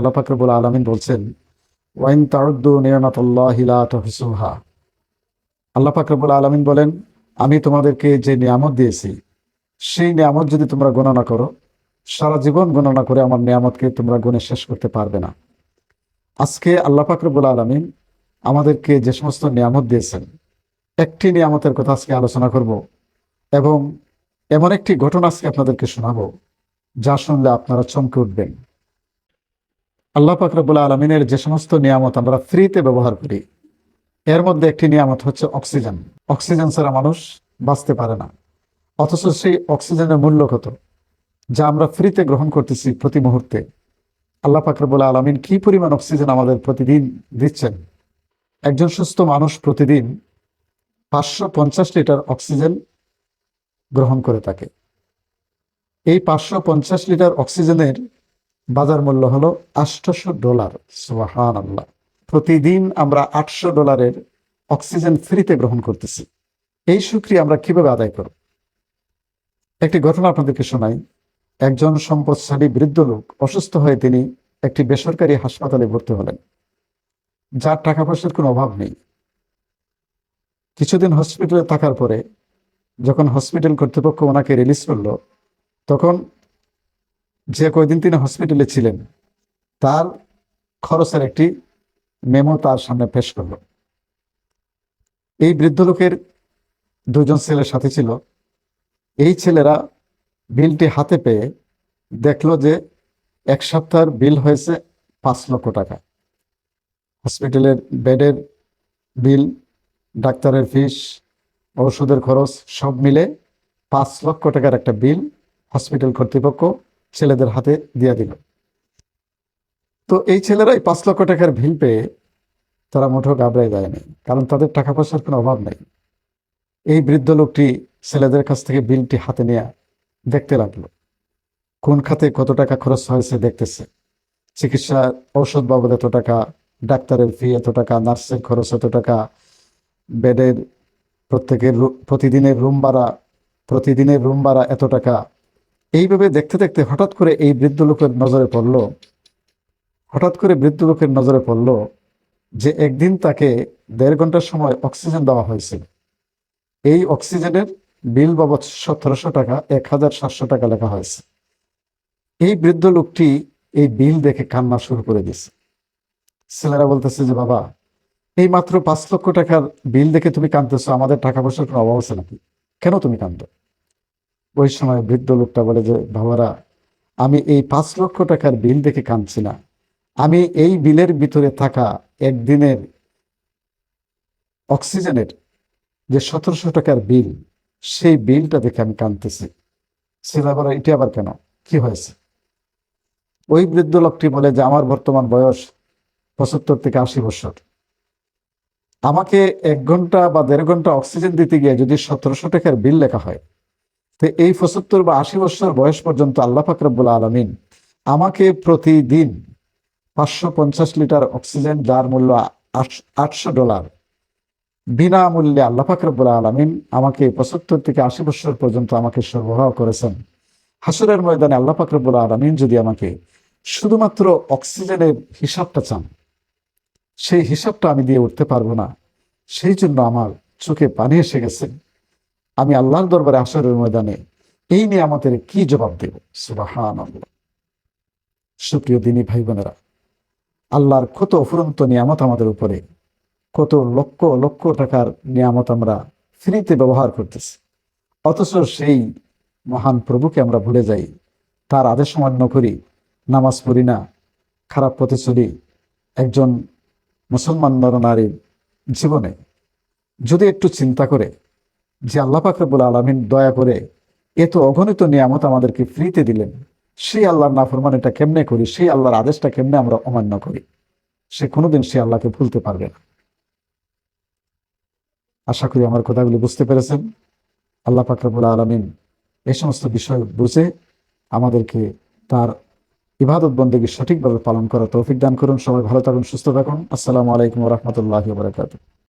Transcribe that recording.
আল্লাহ ফাকরবুল আলমিন বলছেন, ওয়াইন তাউদ্দু নিয়ামাতুল্লাহিলা তহসুহা। আল্লাহ ফাকরবুল আলমিন বলেন, আমি তোমাদেরকে যে নিয়ামত দিয়েছি, সেই নিয়ামত যদি তোমরা গণনা করো, সারা জীবন গণনা করে আমার নিয়ামতকে তোমরা গুণে শেষ করতে পারবে না। আজকে আল্লাহ ফাকরবুল আলমিন আমাদেরকে যে সমস্ত নিয়ামত দিয়েছেন, একটি নিয়ামতের কথা আজকে আলোচনা করব এবং এমন একটি ঘটনা আজকে আপনাদেরকে শোনাবো, যা শুনলে আপনারা চমকে উঠবেন। আল্লাহ ফাকরবুল আলমিনের যে সমস্ত নিয়ামত আমরা ফ্রিতে ব্যবহার করি, এর মধ্যে একটি নিয়ামত হচ্ছে অক্সিজেন। অক্সিজেন ছাড়া মানুষ বাঁচতে পারে না। অথচ সেই অক্সিজেনের মূল্য কত, যা আমরা ফ্রিতে গ্রহণ করতেছি প্রতি মুহূর্তে? আল্লাহ ফাকরবুল আলমিন কি পরিমাণ অক্সিজেন আমাদের প্রতিদিন দিচ্ছেন? একজন সুস্থ মানুষ প্রতিদিন পাঁচশো পঞ্চাশ লিটার অক্সিজেন গ্রহণ করে থাকে। এই পাঁচশো পঞ্চাশ লিটার অক্সিজেনের বাজার মূল্য হলো আটশোশো ডলার সোহান আল্লাহ প্রতিদিন আমরা আটশো ডলারের অক্সিজেন ফ্রিতে গ্রহণ করতেছি। এই সুক্রিয়া আমরা কীভাবে আদায় করব? একটি ঘটনা আপনাদেরকে শোনাই। একজন সম্পদশালী বৃদ্ধ লোক অসুস্থ হয়ে তিনি একটি বেসরকারি হাসপাতালে ভর্তি হলেন। যার টাকা পয়সার কোনো অভাব নেই। কিছুদিন হসপিটালে থাকার পরে যখন হসপিটাল কর্তৃপক্ষ ওনাকে রিলিজ করল, তখন যে কয়দিন তিনি হসপিটালে ছিলেন, তার খরচের একটি মেমো তার সামনে পেশ করল। এই বৃদ্ধ লোকের দুজন ছেলের সাথে ছিল। এই ছেলেরা বিলটি হাতে পেয়ে দেখল যে এক সপ্তাহের বিল হয়েছে পাঁচ লক্ষ টাকা। হসপিটালের বেডের বিল, ডাক্তারের ফিস, ওষুধের খরচ সব মিলে পাঁচ লক্ষ টাকার একটা বিল হসপিটাল কর্তৃপক্ষ ছেলেদের হাতে দিয়ে দিল। তো এই ছেলেরা এই পাঁচ লক্ষ টাকার বিল পেয়ে তারা মোটেও ঘাবড়ায় যায়নি কারণ তাদের টাকা পয়সার কোনো অভাব নেই। এই বৃদ্ধ লোকটি ছেলেদের কাছ থেকে বিলটি হাতে নিয়ে দেখতে লাগল। কোন খাতে কত টাকা খরচ হয়েছে দেখতেছে। চিকিৎসা ঔষধ বাবদ এত টাকা, ডাক্তারের ফি এত টাকা, নার্সের খরচ এত টাকা, বেডের প্রত্যেকের প্রতিদিনের রুম ভাড়া, প্রতিদিনের রুম ভাড়া এত টাকা এইভাবে দেখতে দেখতে হঠাৎ করে এই বৃদ্ধ লোকের নজরে পড়ল। হঠাৎ করে বৃদ্ধ লোকের নজরে পড়ল যে একদিন তাকে দেড় ঘণ্টার সময় অক্সিজেন দেওয়া হয়েছিল এই অক্সিজেনের বিল বাবদ সতেরোশো টাকা, এক হাজার সাতশো টাকা লেখা হয়েছে। এই বৃদ্ধ লোকটি এই বিল দেখে কান্না শুরু করে দিয়েছে। ছেলেরা বলতেছে যে, বাবা এই মাত্র পাঁচ লক্ষ টাকার বিল দেখে তুমি কাঁদতেছো, আমাদের টাকা পয়সার কোনো অভাব আছে নাকি? কেন তুমি কাঁদো? ওই সময় বৃদ্ধ লোকটা বলে যে, বাবারা, আমি এই পাঁচ লক্ষ টাকার বিল দেখে কাঁদছি না। আমি এই বিলের ভিতরে থাকা একদিনের অক্সিজেনের যে সতেরোশো টাকার বিল, সেই বিলটা দেখে আমি কাঁদতেছি। ছেলে বলে, এটা আবার কেন? কি হয়েছে? ওই বৃদ্ধ লোকটি বলে যে, আমার বর্তমান বয়স পঁচাত্তর থেকে আশি বছর। আমাকে এক ঘণ্টা বা দেড় ঘণ্টা অক্সিজেন দিতে গিয়ে যদি সতেরোশো টাকার বিল লেখা হয় তো এই পঁচাত্তর বা আশি বছর বয়স পর্যন্ত আল্লাহ ফাকরাবুল আলমিন আমাকে প্রতিদিন পাঁচশো পঞ্চাশ লিটার অক্সিজেন যার মূল্য আটশো ডলার বিনামূল্যে আল্লাহ ফাকরাবুল আলমিন আমাকে পঁচাত্তর থেকে আশি বছর পর্যন্ত আমাকে সরবরাহ করেছেন। হাসরের ময়দানে আল্লাহ ফাকরাবুল আলমিন যদি আমাকে শুধুমাত্র অক্সিজেনের হিসাবটা চান, সেই হিসাবটা আমি দিয়ে উঠতে পারব না। সেই জন্য আমার চোখে পানি এসে গেছে। আমি আল্লাহর দরবারে আসরের ময়দানে এই নিয়ে আমাদের কি জবাব দেব? সুবাহান সুপ্রিয় দিনী ভাই বোনেরা আল্লাহর কত অফুরন্ত নিয়ামত আমাদের উপরে, কত লক্ষ লক্ষ টাকার নিয়ামত আমরা ফ্রিতে ব্যবহার করতেছি। অথচ সেই মহান প্রভুকে আমরা ভুলে যাই, তার আদেশ অমান্য করি, নামাজ পড়ি না, খারাপ পথে চলি, একজন মুসলমান নর নারীর জীবনে যদি একটু চিন্তা করে যে আল্লাহ ফাকরবুল আলমিন দয়া করে এত অগণিত নিয়ামত আমাদেরকে ফ্রিতে দিলেন, সেই আল্লাহর নাফরমানিটা কেমনে করি, সেই আল্লাহর আদেশটা কেমনে আমরা অমান্য করি, সে কোনোদিন সে আল্লাহকে ভুলতে পারবে না। আশা করি আমার কথাগুলি বুঝতে পেরেছেন। আল্লাহ ফাকরবুল আলমিন এই সমস্ত বিষয় বুঝে আমাদেরকে তার ইবাদত বন্দেগী সঠিকভাবে পালন করা তৌফিক দান করুন। সবাই ভালো থাকুন, সুস্থ থাকুন। আসসালামু আলাইকুম রহমতুল্লাহ বারকাতুহ।